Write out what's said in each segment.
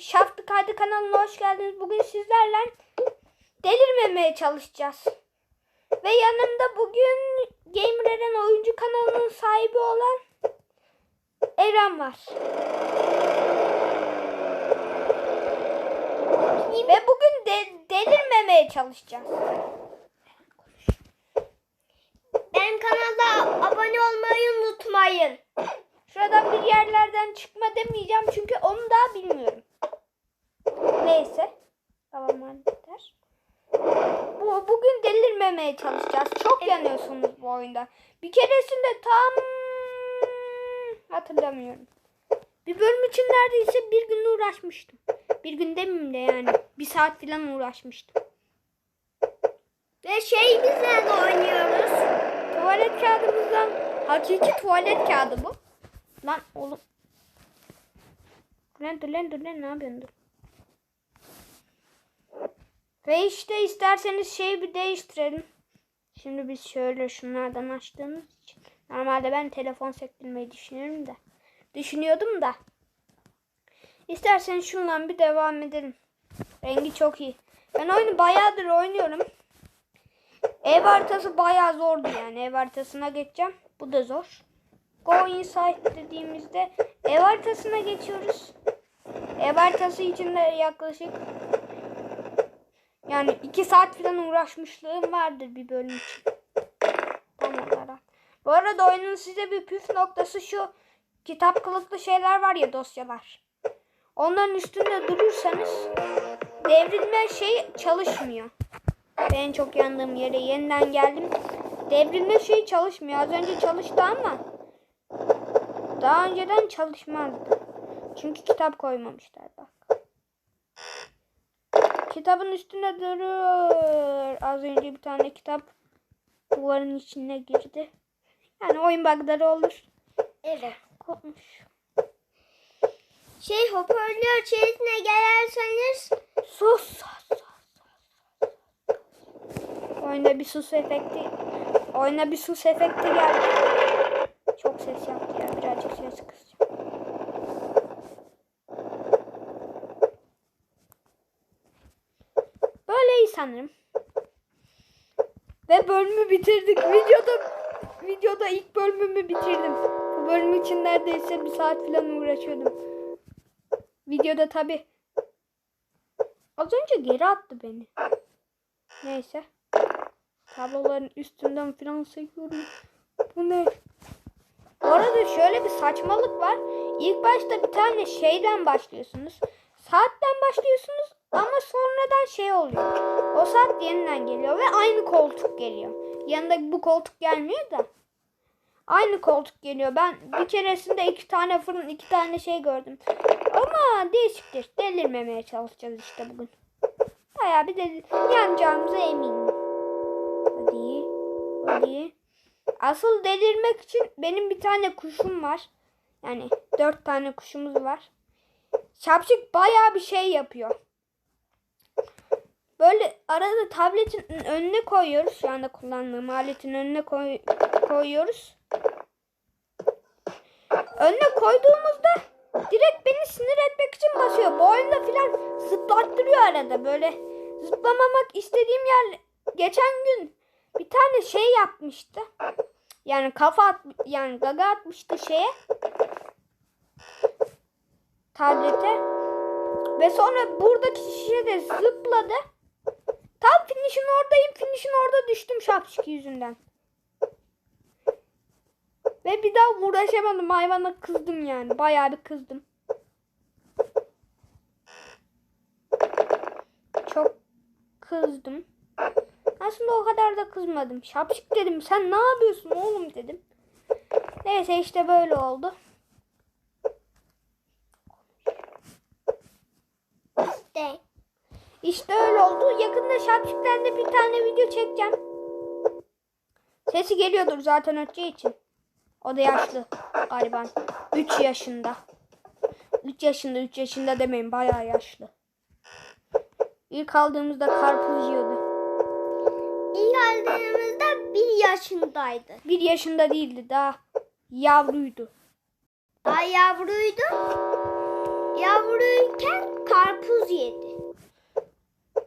Şaftı Kaydı kanalına hoş geldiniz. Bugün sizlerle delirmemeye çalışacağız. Ve yanımda bugün Gamer'ın oyuncu kanalının sahibi olan Eren var. Ve bugün de delirmemeye çalışacağız. Benim kanalda abone olmayı unutmayın. Şuradan bir yerlerden çıkma demeyeceğim çünkü onu daha bilmiyorum. Neyse. Babam halleder. Bu, bugün delirmemeye çalışacağız. Çok yanıyorsunuz bu oyunda. Bir keresinde tam hatırlamıyorum. Bir bölüm için neredeyse bir gün uğraşmıştım. Bir gün demeyeyim de yani. Bir saat falan uğraşmıştım. Ve şey de oynuyoruz. Tuvalet kağıdımızdan hakiki tuvalet kağıdı bu. Lan oğlum. Lan dur lan dur lan ne yapıyorsun. Ve işte isterseniz şeyi bir değiştirelim. Şimdi biz şöyle şunlardan açtığımız için. Normalde ben telefon sektirmeyi düşünüyorum da. Düşünüyordum da. İsterseniz şundan bir devam edelim. Rengi çok iyi. Ben oyunu bayağıdır oynuyorum. Ev haritası bayağı zordu yani. Ev haritasına geçeceğim. Bu da zor. Go Inside dediğimizde ev haritasına geçiyoruz. Ev haritası için de yaklaşık yani iki saat falan uğraşmışlığım vardır bir bölüm için. Tam olarak. Bu arada oyunun size bir püf noktası şu. Kitap kılıklı şeyler var ya dosyalar. Onların üstünde durursanız devrilme şey çalışmıyor. Ben çok yandığım yere yeniden geldim. Devrilme şey çalışmıyor. Az önce çalıştı ama daha önceden çalışmazdı. Çünkü kitap koymamışlar bak. Kitabın üstünde durur. Az önce bir tane kitap duvarın içine girdi. Yani oyun bug'ları olur. Evet. Kopmuş. Şey hoparlör çeyizine gelirseniz Sus. sus, sus, sus. Oyuna bir sus efekti. Oyuna bir sus efekti geldi. Çok ses yaptı ya. Ses kısacağım. Böyle iyi sanırım. Ve bölümü bitirdik. Videoda videoda ilk bölümümü bitirdim. Bu bölüm için neredeyse bir saat falan uğraşıyordum. Videoda tabi Az önce geri attı beni. Neyse. Tabloların üstünden falan sekiyorum. Bu ne? Bu arada şöyle bir saçmalık var. İlk başta bir tane şeyden başlıyorsunuz. Saatten başlıyorsunuz ama sonradan şey oluyor. O saat yeniden geliyor ve aynı koltuk geliyor. Yanında bu koltuk gelmiyor da. Aynı koltuk geliyor. Ben bir keresinde iki tane fırın, iki tane şey gördüm. Ama değişiktir. Delirmemeye çalışacağız işte bugün. Bayağı bir delir yanacağımıza eminim. Hadi. Hadi. Asıl delirmek için benim bir tane kuşum var. Yani dört tane kuşumuz var. Şapşık bayağı bir şey yapıyor. Böyle arada tabletin önüne koyuyoruz. Şu anda kullandığım aletin önüne koy, koyuyoruz. Önüne koyduğumuzda direkt beni sinir etmek için basıyor. Boynunda filan zıplattırıyor arada. Böyle zıplamamak istediğim yer geçen gün bir tane şey yapmıştı. Yani kafa at, yani gaga atmıştı şeye. Tablete. Ve sonra buradaki şişe de zıpladı. Tam finish'in oradayım. Finish'in orada düştüm şapşik yüzünden. Ve bir daha uğraşamadım. Hayvana kızdım yani. Bayağı bir kızdım. Çok kızdım. Aslında o kadar da kızmadım. Şapşik dedim. Sen ne yapıyorsun oğlum dedim. Neyse işte böyle oldu. işte İşte öyle oldu. Yakında Şapşik'ten de bir tane video çekeceğim. Sesi geliyordur zaten öteceği için. O da yaşlı galiba. 3 yaşında. 3 yaşında 3 yaşında demeyin bayağı yaşlı. İlk aldığımızda karpuz yiyordu. Aldığımızda bir yaşındaydı. 1 yaşında değildi daha yavruydu. Daha yavruydu. Yavruyken yedi.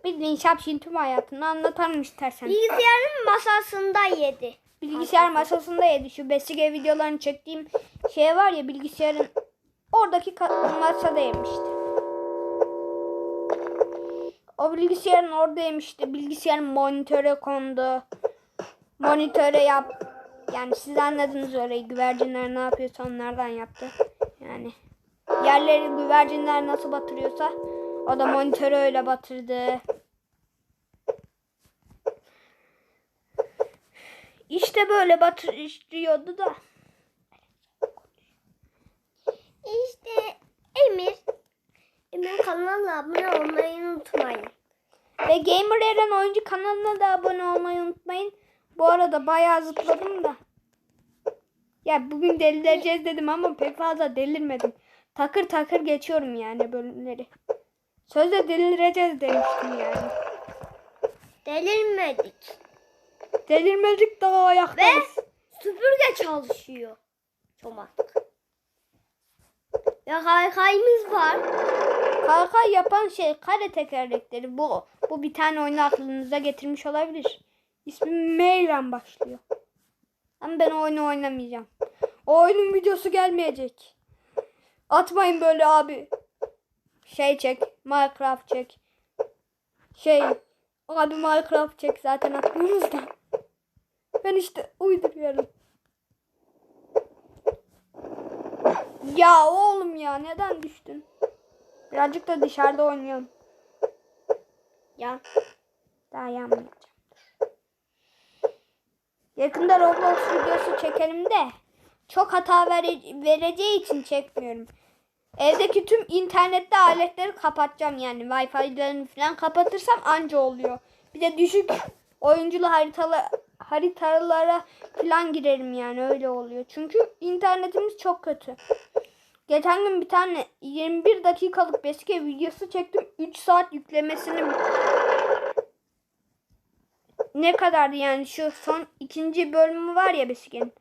Bildiğin şapşin tüm hayatını anlatalım istersen. Bilgisayarın masasında yedi. Bilgisayar masasında yedi. Şu Besige videolarını çektiğim şey var ya bilgisayarın oradaki masada yemişti. O bilgisayarın orada yemişti. Bilgisayarın monitöre kondu. Monitöre yap. Yani siz anladınız orayı. Güvercinler ne yapıyorsa onlardan yaptı. Yani yerleri güvercinler nasıl batırıyorsa o da monitörü öyle batırdı. İşte böyle batırıyordu da. İşte Emir. Emir kanalına abone olmayı unutmayın. Ve Gamer Eren oyuncu kanalına da abone olmayı unutmayın. Bu arada bayağı zıpladım da. Ya bugün delireceğiz dedim ama pek fazla delirmedim. Takır takır geçiyorum yani bölümleri. Sözde delireceğiz demiştim yani. Delirmedik. Delirmedik daha ayaktayız. Süpürge çalışıyor. Çomak. Ya kaykayımız var. Kalkay yapan şey kare tekerlekleri bu. Bu bir tane oyunu aklınıza getirmiş olabilir. İsmi M başlıyor. Ama ben oyunu oynamayacağım. O oyunun videosu gelmeyecek. Atmayın böyle abi. Şey çek. Minecraft çek. Şey. Abi Minecraft çek zaten atmıyoruz da. Ben işte uyduruyorum. Ya oğlum ya neden düştün? Birazcık da dışarıda oynayalım. Ya. Daha yanmayacağım. Yakında Roblox videosu çekelim de çok hata vere- vereceği için çekmiyorum. Evdeki tüm internetli aletleri kapatacağım yani. Wi-Fi'lerini falan kapatırsam anca oluyor. Bir de düşük oyunculu haritalı haritalara falan girerim yani öyle oluyor. Çünkü internetimiz çok kötü. Geçen gün bir tane 21 dakikalık Besike videosu çektim. 3 saat yüklemesini ne kadardı yani şu son ikinci bölümü var ya Besike'nin.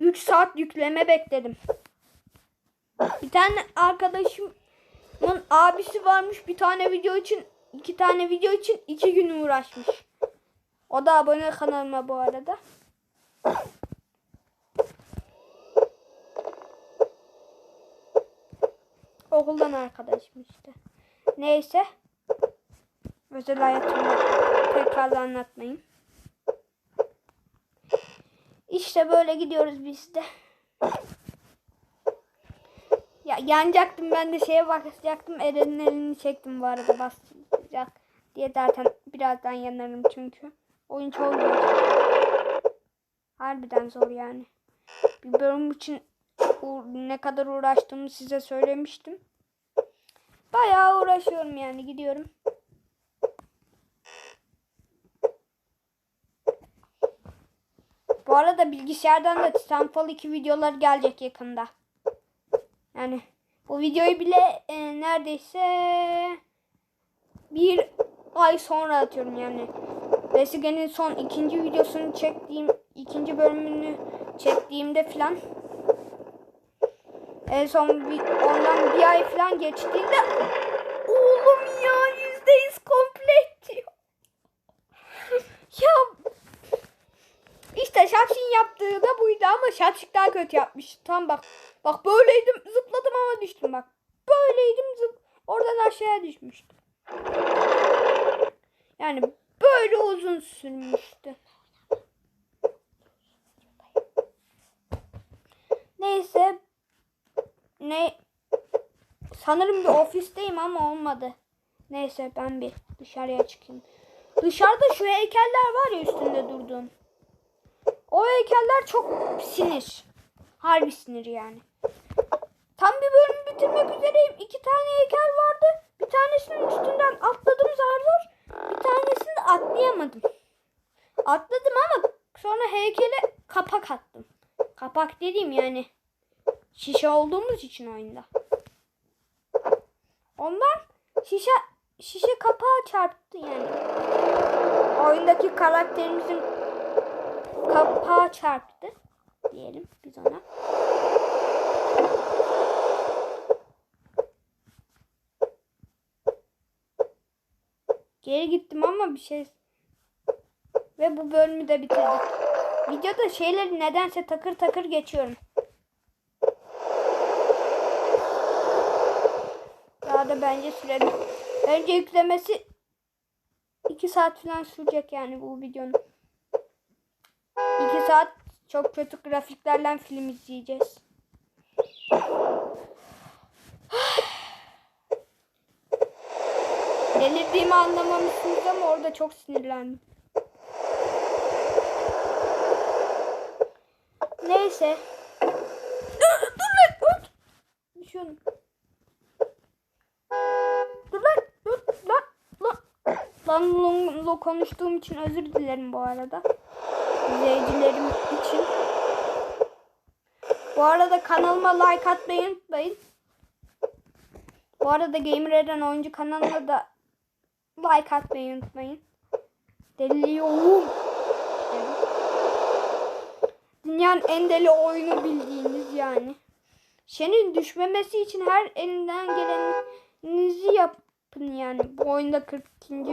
3 saat yükleme bekledim. Bir tane arkadaşımın abisi varmış bir tane video için iki tane video için iki gün uğraşmış. O da abone kanalıma bu arada. Okuldan arkadaşım işte. Neyse. Özel hayatımı tekrar da anlatmayayım. İşte böyle gidiyoruz biz de. Ya yanacaktım ben de şeye bakacaktım. Eren'in elini çektim bu arada basacak diye zaten birazdan yanarım çünkü. Oyun çok zor. Harbiden zor yani. Bir bölüm için ne kadar uğraştığımı size söylemiştim. Bayağı uğraşıyorum yani gidiyorum. Bu arada bilgisayardan da Titanfall 2 videolar gelecek yakında. Yani bu videoyu bile e, neredeyse bir ay sonra atıyorum yani. Besige'nin son ikinci videosunu çektiğim, ikinci bölümünü çektiğimde filan en son bir, ondan bir ay falan geçtiğinde oğlum ya yüzde yüz komplet ya işte Şapşin yaptığı da buydu ama Şapşik daha kötü yapmış. Tam bak. Bak böyleydim zıpladım ama düştüm bak. Böyleydim zıp oradan aşağıya düşmüştüm. Yani böyle uzun sürmüştü. Neyse. Ne? Sanırım bir ofisteyim ama olmadı. Neyse ben bir dışarıya çıkayım. Dışarıda şu heykeller var ya üstünde durduğum. O heykeller çok sinir. Harbi sinir yani. Tam bir bölüm bitirmek üzereyim. İki tane heykel vardı. Bir tanesinin üstünden atladım zar zor. Bir tanesini de atlayamadım. Atladım ama sonra heykele kapak attım. Kapak dediğim yani şişe olduğumuz için oyunda. Ondan şişe şişe kapağı çarptı yani. Oyundaki karakterimizin kapağı çarptı diyelim biz ona. Geri gittim ama bir şey. Ve bu bölümü de bitirdik. Videoda şeyleri nedense takır takır geçiyorum. Daha da bence sürelim. Bence yüklemesi 2 saat falan sürecek yani bu videonun. 2 saat çok kötü grafiklerle film izleyeceğiz. Delirdiğimi anlamamışsınız ama orada çok sinirlendim. Neyse. Dur lan. Düşüyorum. Dur lan dur lan lan. Lan lan lan konuştuğum için özür dilerim bu arada. İzleyicilerim için. Bu arada kanalıma like atmayı unutmayın. Bu arada Gamer Eren oyuncu kanalına da like atmayı unutmayın. Deliyorum. dedim. Dünyanın en deli oyunu bildiğiniz yani. Senin düşmemesi için her elinden geleninizi yapın yani. Bu oyunda 42.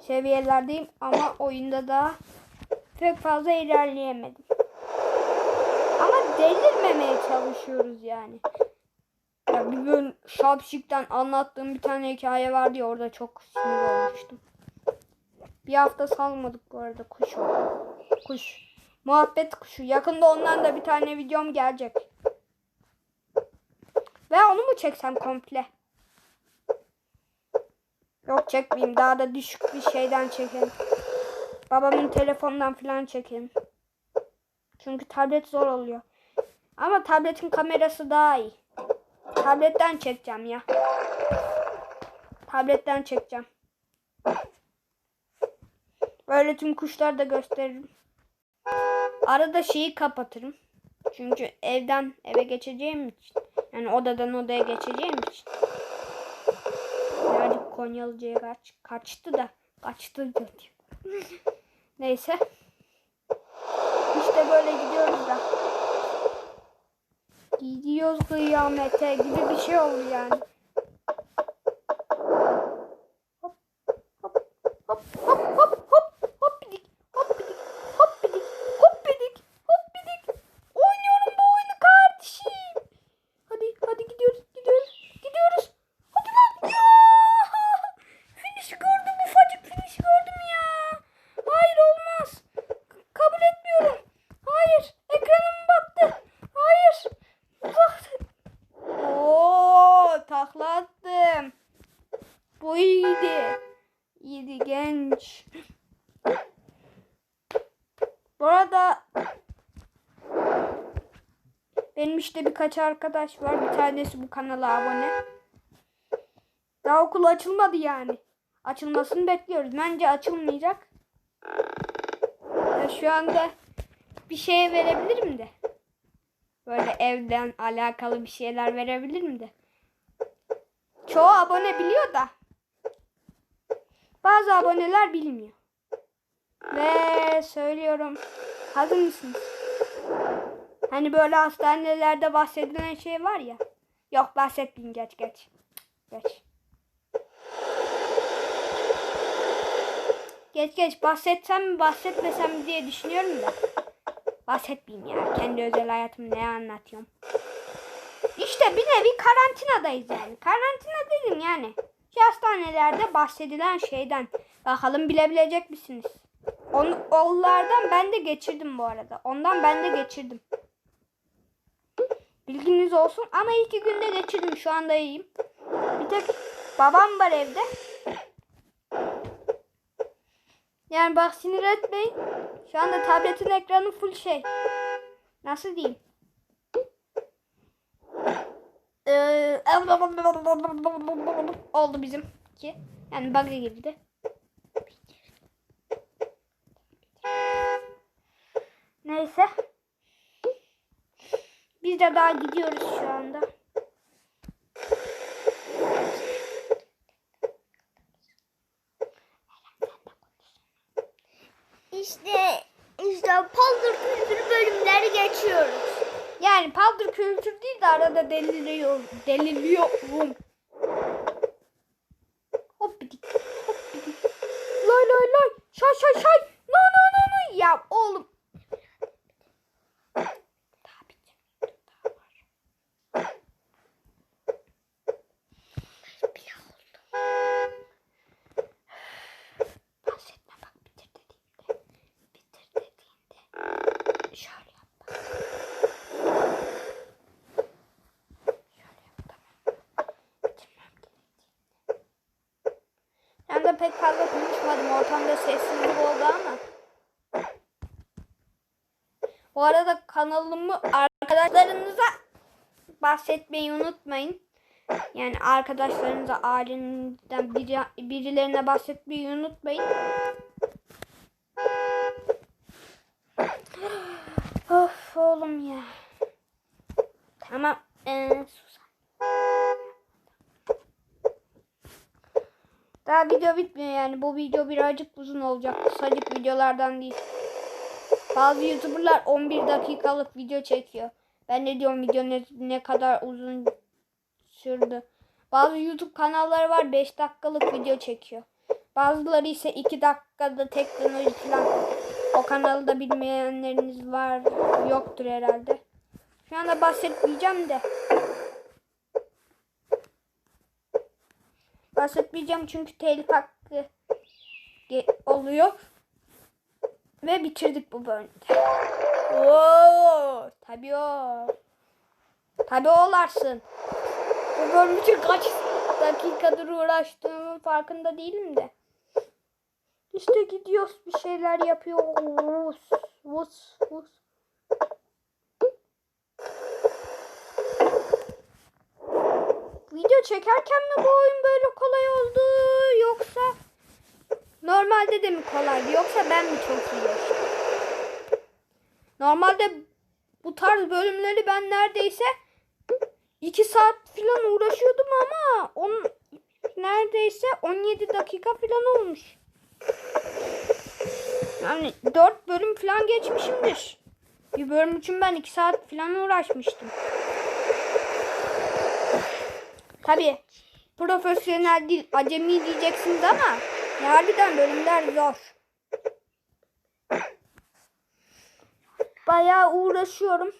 seviyelerdeyim ama oyunda da pek fazla ilerleyemedim. Ama delirmemeye çalışıyoruz yani. Ya bir bölüm Şapşik'ten anlattığım bir tane hikaye vardı ya orada çok sinir olmuştum. Bir hafta salmadık bu arada kuş. Kuş. Muhabbet kuşu. Yakında ondan da bir tane videom gelecek. Ve onu mu çeksem komple? Yok çekmeyeyim. Daha da düşük bir şeyden çekelim. Babamın telefonundan falan çekelim. Çünkü tablet zor oluyor. Ama tabletin kamerası daha iyi. Tabletten çekeceğim ya. Tabletten çekeceğim. Böyle tüm kuşları da gösteririm. Arada şeyi kapatırım. Çünkü evden eve geçeceğim için. Yani odadan odaya geçeceğim için. Birazcık Konyalıca'ya kaç, kaçtı da. Kaçtı diyor. Neyse. İşte böyle gidiyoruz da. Gidiyoruz kıyamete gibi bir şey oldu yani. Bu iyiydi. İyiydi genç. Bu arada benim işte birkaç arkadaş var. Bir tanesi bu kanala abone. Daha okul açılmadı yani. Açılmasını bekliyoruz. Bence açılmayacak. Ya şu anda bir şeye verebilirim de. Böyle evden alakalı bir şeyler verebilirim de. Çoğu abone biliyor da. Bazı aboneler bilmiyor. Ve söylüyorum. Hazır mısınız? Hani böyle hastanelerde bahsedilen şey var ya. Yok bahsetmeyin geç geç. Geç. Geç geç bahsetsem mi bahsetmesem diye düşünüyorum da. Bahsetmeyeyim ya. Kendi özel hayatımı ne anlatıyorum. İşte bir nevi karantinadayız yani. Karantina dedim yani. Şu hastanelerde bahsedilen şeyden. Bakalım bilebilecek misiniz? On, onlardan ben de geçirdim bu arada. Ondan ben de geçirdim. Bilginiz olsun ama iki günde geçirdim. Şu anda iyiyim. Bir tek babam var evde. Yani bak sinir etmeyin. Şu anda tabletin ekranı full şey. Nasıl diyeyim? Ee, oldu bizimki. Yani bug'a girdi. Neyse. Biz de daha gidiyoruz şu anda. İşte işte paldır küldür bölümleri geçiyoruz. Yani paldır de arada deliriyor, deliriyorum. Hop bidik, hop bidik, şay şay. No no no no. Ya oğlum. Daha bitmedi. Daha var. Bahsetme bak bitir dediğimde. Bitir dediğinde. Şöyle yap bak. Şöyle yap tamam. Bitirmem gerektiğinde. Ben de pek fazla konuşmadım. Ortamda sessizlik oldu ama. Bu arada kanalımı arkadaşlarınıza bahsetmeyi unutmayın. Yani arkadaşlarınıza, ailenizden biri, birilerine bahsetmeyi unutmayın. of oğlum ya. Tamam. Ee, sus. Video bitmiyor yani. Bu video birazcık uzun olacak. Kısacık videolardan değil. Bazı YouTuber'lar 11 dakikalık video çekiyor. Ben ne diyorum video ne, ne kadar uzun sürdü. Bazı YouTube kanalları var 5 dakikalık video çekiyor. Bazıları ise 2 dakikada teknoloji falan. O kanalı da bilmeyenleriniz var. Yoktur herhalde. Şu anda bahsetmeyeceğim de. Bahsetmeyeceğim çünkü telif hakkı oluyor. Ve bitirdik bu bölümde. Oo, tabii o. Tabii olarsın. Bu bölüm için kaç dakikadır uğraştığımın farkında değilim de. İşte gidiyoruz bir şeyler yapıyoruz. Vus, vus. Video çekerken mi bu oyun böyle kolay oldu yoksa normalde de mi kolaydı yoksa ben mi çok iyi? Normalde bu tarz bölümleri ben neredeyse 2 saat falan uğraşıyordum ama on, neredeyse 17 dakika falan olmuş. Yani 4 bölüm falan geçmişimdir. Bir bölüm için ben 2 saat falan uğraşmıştım. Tabii profesyonel değil, acemi diyeceksiniz ama ya harbiden bölümler zor. Bayağı uğraşıyorum.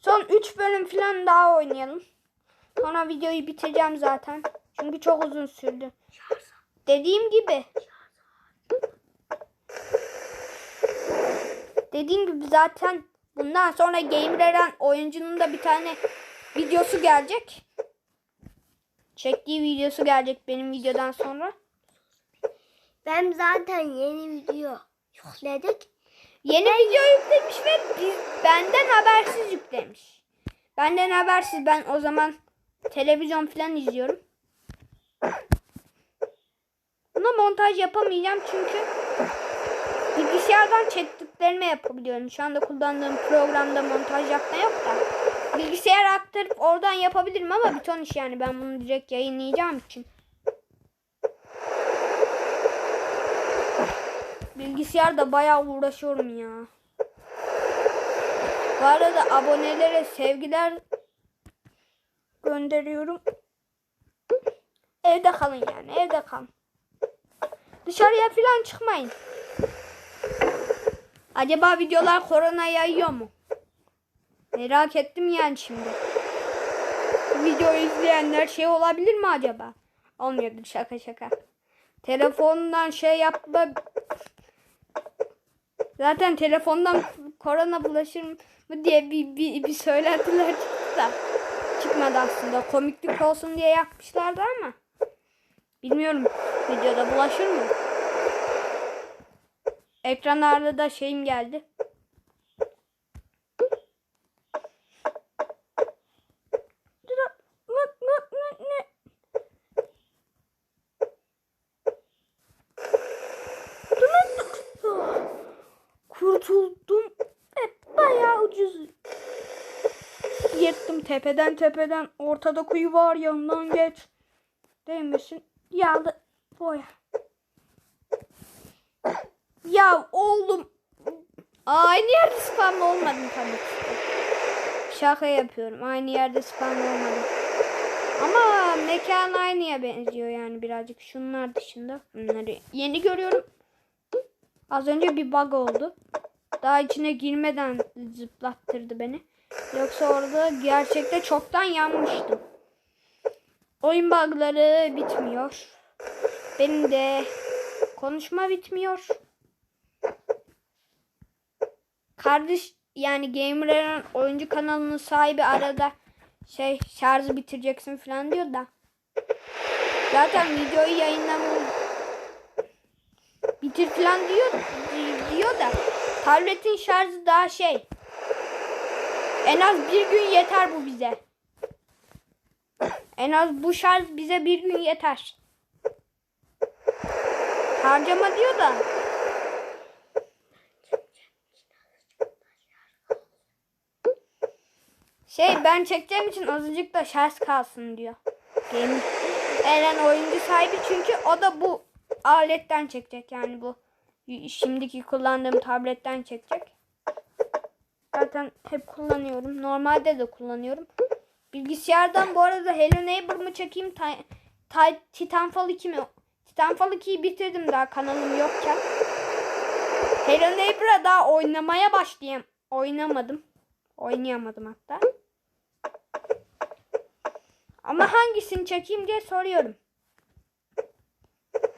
Son 3 bölüm falan daha oynayalım. Sonra videoyu bitireceğim zaten. Çünkü çok uzun sürdü. Dediğim gibi. Dediğim gibi zaten bundan sonra Gamer Eren oyuncunun da bir tane videosu gelecek. Çektiği videosu gelecek benim videodan sonra. Ben zaten yeni video yükledik. Yeni video yüklemiş ve biz, benden habersiz yüklemiş. Benden habersiz ben o zaman televizyon falan izliyorum. Buna montaj yapamayacağım çünkü bilgisayardan çektiklerimi yapabiliyorum. Şu anda kullandığım programda montaj yapma yok da. Bilgisayar aktarıp oradan yapabilirim ama bir ton iş yani ben bunu direkt yayınlayacağım için. Bilgisayarda bayağı uğraşıyorum ya. Bu arada abonelere sevgiler gönderiyorum. Evde kalın yani evde kalın. Dışarıya falan çıkmayın. Acaba videolar korona yayıyor mu? Merak ettim yani şimdi. Bu videoyu izleyenler şey olabilir mi acaba? Olmuyordur şaka şaka. Telefondan şey yapma Zaten telefondan korona bulaşır mı diye bir, bir, bir söylentiler çıktı da. Çıkmadı aslında. Komiklik olsun diye yapmışlardı ama. Bilmiyorum videoda bulaşır mı? Ekranlarda da şeyim geldi. Kurtuldum ve bayağı ucuz. Yırttım tepeden tepeden ortada kuyu var yanından geç. Değmesin. Yağlı boya. Ya oğlum. Aynı yerde spamlı olmadım tabii. Şaka yapıyorum. Aynı yerde spamlı olmadım. Ama mekan aynıya benziyor yani birazcık. Şunlar dışında. Bunları yeni görüyorum. Az önce bir bug oldu. Daha içine girmeden zıplattırdı beni. Yoksa orada gerçekte çoktan yanmıştım. Oyun bugları bitmiyor. Benim de konuşma bitmiyor. Kardeş yani Gamer oyuncu kanalının sahibi arada şey şarjı bitireceksin falan diyor da. Zaten videoyu yayınlamayı bitir falan diyor diyor da tabletin şarjı daha şey en az bir gün yeter bu bize. En az bu şarj bize bir gün yeter. Harcama diyor da. Şey ben çekeceğim için azıcık da şarj kalsın diyor. Game Eren oyuncu sahibi çünkü o da bu aletten çekecek yani bu şimdiki kullandığım tabletten çekecek. Zaten hep kullanıyorum. Normalde de kullanıyorum. Bilgisayardan bu arada Hello Neighbor mı çekeyim? Ti- Ti- Titanfall 2 mi? Titanfall 2'yi bitirdim daha kanalım yokken. Hello Neighbor'a daha oynamaya başlayayım. Oynamadım. Oynayamadım hatta. Ama hangisini çekeyim diye soruyorum.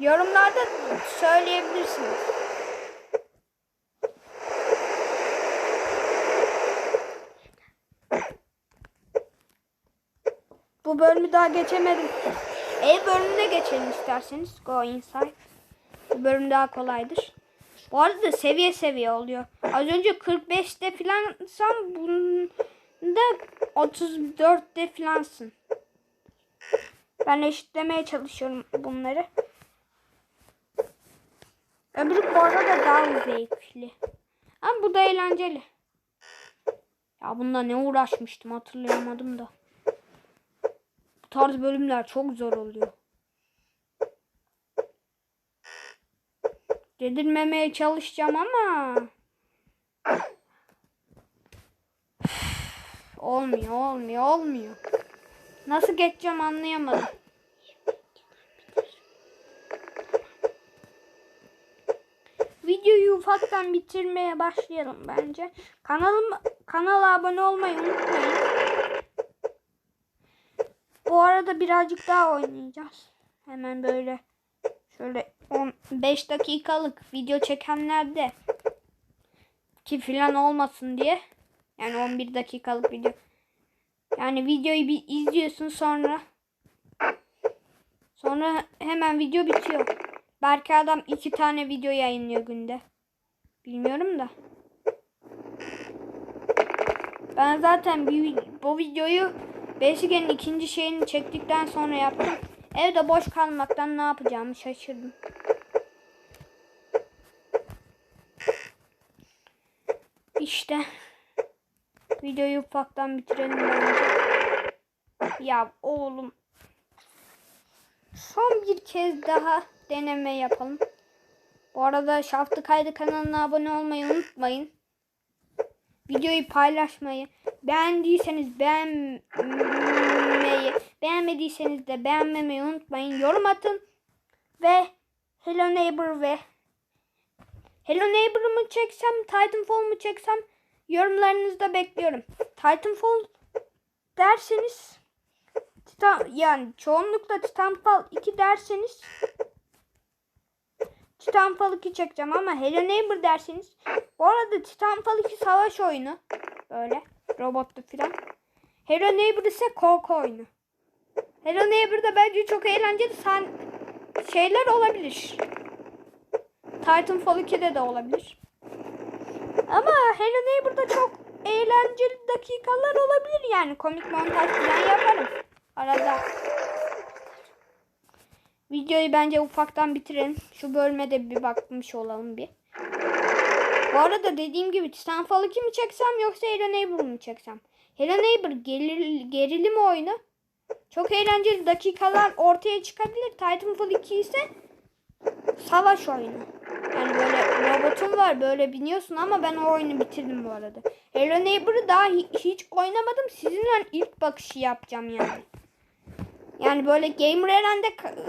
Yorumlarda söyleyebilirsiniz. Bu bölümü daha geçemedim. Ev bölümüne geçelim isterseniz. Go inside. Bu bölüm daha kolaydır. Bu arada seviye seviye oluyor. Az önce 45'te filansam bunda 34'te filansın. Ben eşitlemeye çalışıyorum bunları. Öbürü bu arada daha zevkli. Ama bu da eğlenceli. Ya bunda ne uğraşmıştım hatırlayamadım da. Bu tarz bölümler çok zor oluyor. Dedirmemeye çalışacağım ama olmuyor, olmuyor, olmuyor. Nasıl geçeceğim anlayamadım. Videoyu ufaktan bitirmeye başlayalım bence. Kanalım kanala abone olmayı unutmayın. Bu arada birazcık daha oynayacağız. Hemen böyle şöyle 15 dakikalık video çekenlerde ki filan olmasın diye. Yani 11 dakikalık video. Yani videoyu bir izliyorsun sonra sonra hemen video bitiyor. Belki adam iki tane video yayınlıyor günde. Bilmiyorum da. Ben zaten bir, bu videoyu Basigen'in ikinci şeyini çektikten sonra yaptım. Evde boş kalmaktan ne yapacağımı şaşırdım. İşte videoyu ufaktan bitirelim bence. Ya oğlum. Son bir kez daha deneme yapalım. Bu arada Şaftı Kaydı kanalına abone olmayı unutmayın. Videoyu paylaşmayı, beğendiyseniz beğenmeyi, beğenmediyseniz de beğenmemeyi unutmayın. Yorum atın ve Hello Neighbor ve Hello Neighbor'ı mı çeksem, Titanfall mu çeksem yorumlarınızda bekliyorum. Titanfall derseniz Titan, yani çoğunlukla Titanfall 2 derseniz Titanfall 2 çekeceğim ama Hello Neighbor derseniz bu arada Titanfall 2 savaş oyunu böyle robotlu filan. Hello Neighbor ise korku oyunu. Hello Neighbor'da bence çok eğlenceli san şeyler olabilir. Titanfall 2'de de olabilir. Ama Hello Neighbor'da çok eğlenceli dakikalar olabilir yani. Komik montaj falan yaparım. Arada. Videoyu bence ufaktan bitirelim. Şu bölüme de bir bakmış olalım bir. Bu arada dediğim gibi Titanfall 2 mi çeksem yoksa Hello Neighbor mu çeksem? Hello Neighbor geril, gerilim oyunu. Çok eğlenceli dakikalar ortaya çıkabilir. Titanfall 2 ise savaş oyunu. Yani böyle robotum var böyle biniyorsun ama ben o oyunu bitirdim bu arada. Hello Neighbor'ı daha hi- hiç oynamadım. Sizinle ilk bakışı yapacağım yani. Yani böyle Gamer Eren'de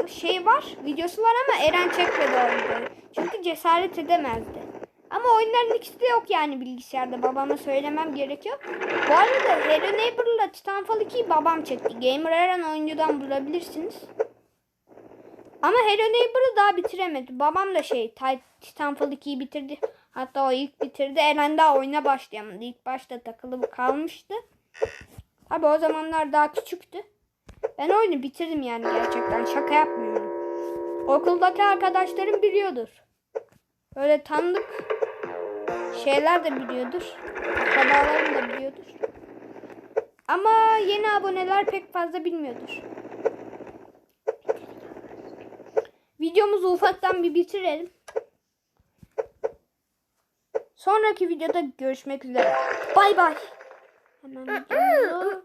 şey var, videosu var ama Eren çekmedi o videoyu. Çünkü cesaret edemezdi. Ama oyunların ikisi de yok yani bilgisayarda. Babama söylemem gerekiyor. Bu arada Hello Neighbor'la Titanfall 2'yi babam çekti. Gamer Eren oyuncudan bulabilirsiniz. Ama Hello Neighbor'ı daha bitiremedi. Babam da şey Ti- Titanfall 2'yi bitirdi. Hatta o ilk bitirdi. Eren daha oyuna başlayamadı. İlk başta takılı kalmıştı. Abi o zamanlar daha küçüktü. Ben oyunu bitirdim yani gerçekten. Şaka yapmıyorum. Okuldaki arkadaşlarım biliyordur. Böyle tanıdık şeyler de biliyordur. Akrabalarım da biliyordur. Ama yeni aboneler pek fazla bilmiyordur. Videomuzu ufaktan bir bitirelim. Sonraki videoda görüşmek üzere. Bay bay. Hemen videomuzu